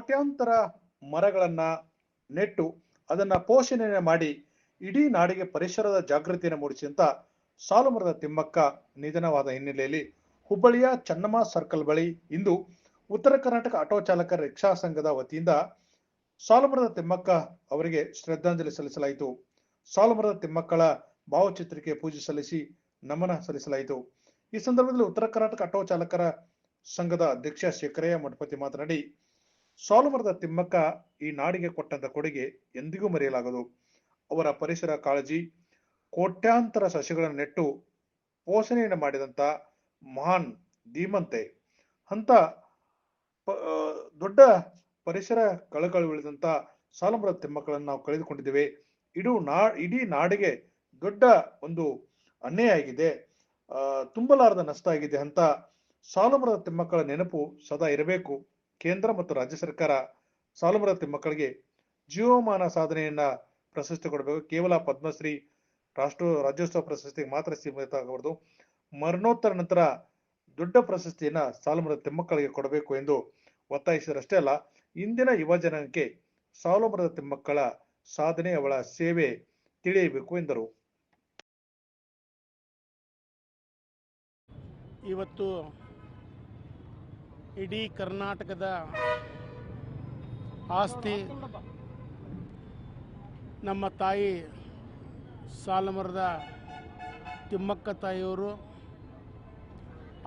ಕೋಟ್ಯಾಂತರ ಮರಗಳನ್ನ ನೆಟ್ಟು ಅದನ್ನ ಪೋಷಣೆ ಮಾಡಿ ಇಡೀ ನಾಡಿಗೆ ಪರಿಸರದ ಜಾಗೃತಿಯನ್ನು ಮೂಡಿಸಿದಂತ ಸಾಲುಮರದ ತಿಮ್ಮಕ್ಕ ನಿಧನವಾದ ಹಿನ್ನೆಲೆಯಲ್ಲಿ ಹುಬ್ಬಳ್ಳಿಯ ಚನ್ನಮ್ಮ ಸರ್ಕಲ್ ಬಳಿ ಇಂದು ಉತ್ತರ ಕರ್ನಾಟಕ ಆಟೋ ಚಾಲಕರ ರಿಕ್ಷಾ ಸಂಘದ ವತಿಯಿಂದ ಸಾಲುಮರದ ತಿಮ್ಮಕ್ಕ ಅವರಿಗೆ ಶ್ರದ್ಧಾಂಜಲಿ ಸಲ್ಲಿಸಲಾಯಿತು. ಸಾಲುಮರದ ತಿಮ್ಮಕ್ಕಳ ಭಾವಚಿತ್ರಕ್ಕೆ ಪೂಜೆ ಸಲ್ಲಿಸಿ ನಮನ ಸಲ್ಲಿಸಲಾಯಿತು. ಈ ಸಂದರ್ಭದಲ್ಲಿ ಉತ್ತರ ಕರ್ನಾಟಕ ಆಟೋ ಚಾಲಕರ ಸಂಘದ ಅಧ್ಯಕ್ಷ ಶೇಖರಯ್ಯ ಮಠಪತಿ ಮಾತನಾಡಿ ಸಾಲುಮರದ ತಿಮ್ಮಕ್ಕ ಈ ನಾಡಿಗೆ ಕೊಟ್ಟಂತ ಕೊಡುಗೆ ಎಂದಿಗೂ ಮರೆಯಲಾಗದು. ಅವರ ಪರಿಸರ ಕಾಳಜಿ, ಕೋಟ್ಯಾಂತರ ಸಸಿಗಳನ್ನು ನೆಟ್ಟು ಪೋಷಣೆಯನ್ನು ಮಾಡಿದಂತ ಮಹಾನ್ ಧೀಮಂತೆ. ಅಂತ ದೊಡ್ಡ ಪರಿಸರ ಕಳಕಳಿ ಉಳಿದಂತ ಸಾಲುಮರದ ತಿಮ್ಮಕ್ಕಳನ್ನು ನಾವು ಕಳೆದುಕೊಂಡಿದ್ದೇವೆ. ಇಡೀ ನಾ, ಇಡೀ ನಾಡಿಗೆ ದೊಡ್ಡ ಒಂದು ಅನ್ಯಾಯ ಆಗಿದೆ ತುಂಬಲಾರದ ನಷ್ಟ ಆಗಿದೆ ಅಂತ ಸಾಲುಮರದ ತಿಮ್ಮಕ್ಕಳ ನೆನಪು ಸದಾ ಇರಬೇಕು. ಕೇಂದ್ರ ಮತ್ತು ರಾಜ್ಯ ಸರ್ಕಾರ ಸಾಲುಮರದ ತಿಮ್ಮಕ್ಕಳಿಗೆ ಜೀವಮಾನ ಸಾಧನೆಯನ್ನ ಪ್ರಶಸ್ತಿ ಕೊಡಬೇಕು ಕೇವಲ ಪದ್ಮಶ್ರೀ ರಾಷ್ಟ್ರ ರಾಜ್ಯೋತ್ಸವ ಪ್ರಶಸ್ತಿಗೆ ಮಾತ್ರ ಸೀಮಿತ ಆಗಬಾರದು ಮರಣೋತ್ತರ ನಂತರ ದೊಡ್ಡ ಪ್ರಶಸ್ತಿಯನ್ನ ಸಾಲುಮರದ ತಿಮ್ಮಕ್ಕಳಿಗೆ ಕೊಡಬೇಕು ಎಂದು ಒತ್ತಾಯಿಸಿದರಷ್ಟೇ ಅಲ್ಲ, ಇಂದಿನ ಯುವ ಜನಾಂಗಕ್ಕೆ ಸಾಲುಮರದ ತಿಮ್ಮಕ್ಕಳ ಸಾಧನೆ, ಅವಳ ಸೇವೆ ತಿಳಿಯಬೇಕು ಎಂದರು. ಇವತ್ತು ಇಡೀ ಕರ್ನಾಟಕದ ಆಸ್ತಿ ನಮ್ಮ ತಾಯಿ ಸಾಲಮರದ ತಿಮ್ಮಕ್ಕ ತಾಯಿಯವರು,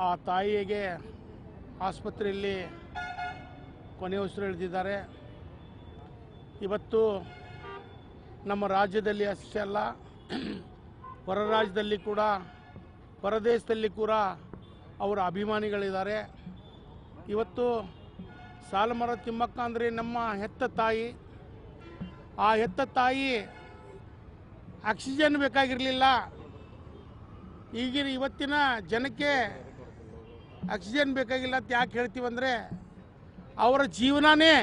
ಆ ತಾಯಿಗೆ ಆಸ್ಪತ್ರೆಯಲ್ಲಿ ಕೊನೆ ಉಸಿರು ಎಳೆದಿದ್ದಾರೆ. ಇವತ್ತು ನಮ್ಮ ರಾಜ್ಯದಲ್ಲಿ ಅಷ್ಟೇ ಅಲ್ಲ, ಹೊರ ರಾಜ್ಯದಲ್ಲಿ ಕೂಡ ಹೊರದೇಶದಲ್ಲಿ ಕೂಡ ಅವರ ಅಭಿಮಾನಿಗಳಿದ್ದಾರೆ. ಇವತ್ತು ಸಾಲಮರ ತಿಮ್ಮಕ್ಕ ಅಂದರೆ ನಮ್ಮ ಹೆತ್ತ ತಾಯಿ. ಆ ಹೆತ್ತ ತಾಯಿ ಆಕ್ಸಿಜನ್ ಬೇಕಾಗಿರಲಿಲ್ಲ. ಈಗಿನ ಇವತ್ತಿನ ಜನಕ್ಕೆ ಆಕ್ಸಿಜನ್ ಬೇಕಾಗಿಲ್ಲ ಅಂತ ಯಾಕೆ ಹೇಳ್ತೀವಂದರೆ ಅವರ ಜೀವನನೇ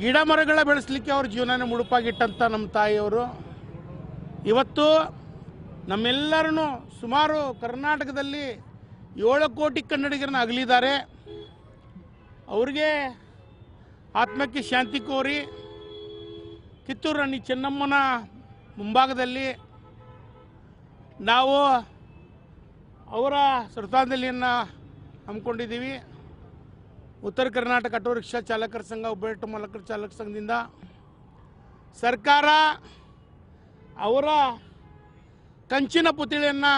ಗಿಡ ಮರಗಳ ಬೆಳೆಸಲಿಕ್ಕೆ ಅವ್ರ ಜೀವನನೇ ಮುಡುಪಾಗಿಟ್ಟಂಥ ನಮ್ಮ ತಾಯಿಯವರು. ಇವತ್ತು ನಮ್ಮೆಲ್ಲರನ್ನು ಸುಮಾರು ಕರ್ನಾಟಕದಲ್ಲಿ ಏಳು ಕೋಟಿ ಕನ್ನಡಿಗರನ್ನ ಅಗಲಿದ್ದಾರೆ. ಅವ್ರಿಗೆ ಆತ್ಮಕ್ಕೆ ಶಾಂತಿ ಕೋರಿ ಕಿತ್ತೂರು ರಾಣಿ ಚೆನ್ನಮ್ಮನ ಮುಂಭಾಗದಲ್ಲಿ ನಾವು ಅವರ ಶ್ರದ್ಧಾಂಜಲಿಯನ್ನು ಹಮ್ಮಿಕೊಂಡಿದ್ದೀವಿ. ಉತ್ತರ ಕರ್ನಾಟಕ ಆಟೋ ರಿಕ್ಷಾ ಚಾಲಕರ ಸಂಘ ಹುಬ್ಬಳ್ಳಿ ಮಾಲಕರ ಚಾಲಕ ಸಂಘದಿಂದ ಸರ್ಕಾರ ಅವರ ಕಂಚಿನ ಪುತ್ಳಿಯನ್ನು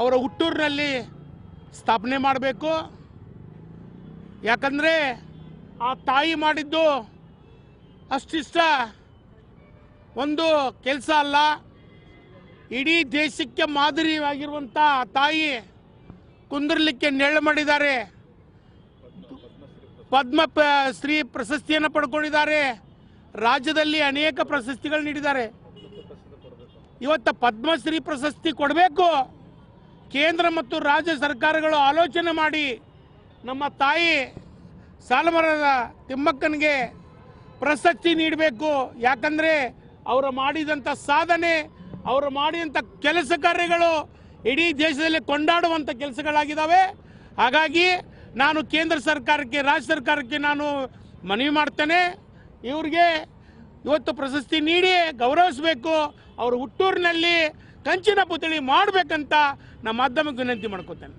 ಅವರ ಹುಟ್ಟೂರಿನಲ್ಲಿ ಸ್ಥಾಪನೆ ಮಾಡಬೇಕು. ಯಾಕಂದರೆ ಆ ತಾಯಿ ಮಾಡಿದ್ದು ಅಷ್ಟಿಷ್ಟ ಒಂದು ಕೆಲಸ ಅಲ್ಲ. ಇಡೀ ದೇಶಕ್ಕೆ ಮಾದರಿಯಾಗಿರುವಂಥ ತಾಯಿ ಕುಂದಿರ್ಲಿಕ್ಕೆ ನೆರಳು ಮಾಡಿದ್ದಾರೆ. ಪದ್ಮ ಶ್ರೀ ಪ್ರಶಸ್ತಿಯನ್ನು ಪಡ್ಕೊಂಡಿದ್ದಾರೆ. ರಾಜ್ಯದಲ್ಲಿ ಅನೇಕ ಪ್ರಶಸ್ತಿಗಳು ನೀಡಿದ್ದಾರೆ. ಇವತ್ತು ಪದ್ಮಶ್ರೀ ಪ್ರಶಸ್ತಿ ಕೊಡಬೇಕು. ಕೇಂದ್ರ ಮತ್ತು ರಾಜ್ಯ ಸರ್ಕಾರಗಳು ಆಲೋಚನೆ ಮಾಡಿ ನಮ್ಮ ತಾಯಿ ಸಾಲಮರದ ತಿಮ್ಮಕ್ಕನಿಗೆ ಪ್ರಶಸ್ತಿ ನೀಡಬೇಕು. ಯಾಕಂದರೆ ಅವರು ಮಾಡಿದಂಥ ಸಾಧನೆ, ಅವರು ಮಾಡಿದಂಥ ಕೆಲಸ ಕಾರ್ಯಗಳು ಇಡೀ ದೇಶದಲ್ಲಿ ಕೊಂಡಾಡುವಂಥ ಕೆಲಸಗಳಾಗಿದ್ದಾವೆ ಹಾಗಾಗಿ ನಾನು ಕೇಂದ್ರ ಸರ್ಕಾರಕ್ಕೆ, ರಾಜ್ಯ ಸರ್ಕಾರಕ್ಕೆ ನಾನು ಮನವಿ ಮಾಡ್ತೇನೆ. ಇವ್ರಿಗೆ ಇವತ್ತು ಪ್ರಶಸ್ತಿ ನೀಡಿ ಗೌರವಿಸಬೇಕು. ಅವರು ಹುಟ್ಟೂರಿನಲ್ಲಿ ಕಂಚಿನ ಪುತ್ಳಿ ಮಾಡಬೇಕಂತ ನಮ್ಮ ಮಾಧ್ಯಮಕ್ಕೆ ವಿನಂತಿ ಮಾಡ್ಕೋತೇನೆ.